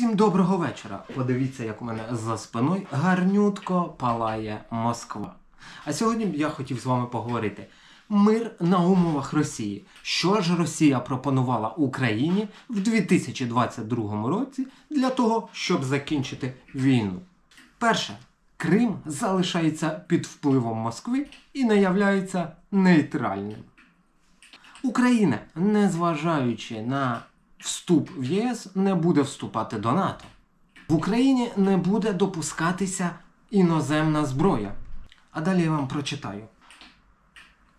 Всім доброго вечора. Подивіться, як у мене за спиною гарнютко палає Москва. А сьогодні я хотів з вами поговорити. Мир на умовах Росії. Що ж Росія пропонувала Україні в 2022 році для того, щоб закінчити війну? Перше, Крим залишається під впливом Москви і не являється нейтральним. Україна, незважаючи на вступ в ЄС, не буде вступати до НАТО. В Україні не буде допускатися іноземна зброя. А далі я вам прочитаю.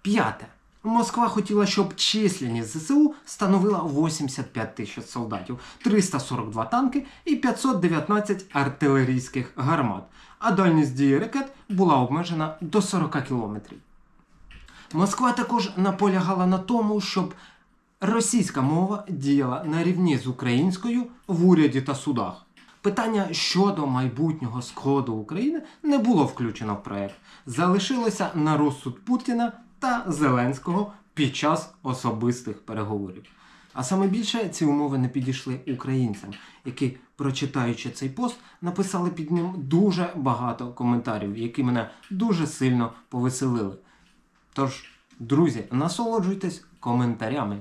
П'яте. Москва хотіла, щоб численність ЗСУ становила 85 тисяч солдатів, 342 танки і 519 артилерійських гармат, а дальність дії ракет була обмежена до 40 кілометрів. Москва також наполягала на тому, щоб російська мова діяла на рівні з українською в уряді та судах. Питання щодо майбутнього сходу України не було включено в проект, залишилося на розсуд Путіна та Зеленського під час особистих переговорів. А саме більше ці умови не підійшли українцям, які, прочитаючи цей пост, написали під ним дуже багато коментарів, які мене дуже сильно повеселили. Тож, друзі, насолоджуйтесь коментарями.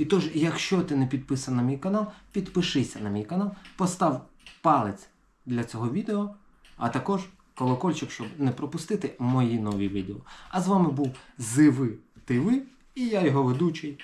І тож, якщо ти не підписаний на мій канал, підпишися на мій канал, постав палець для цього відео, а також колокольчик, щоб не пропустити мої нові відео. А з вами був Зиви Тиви і я його ведучий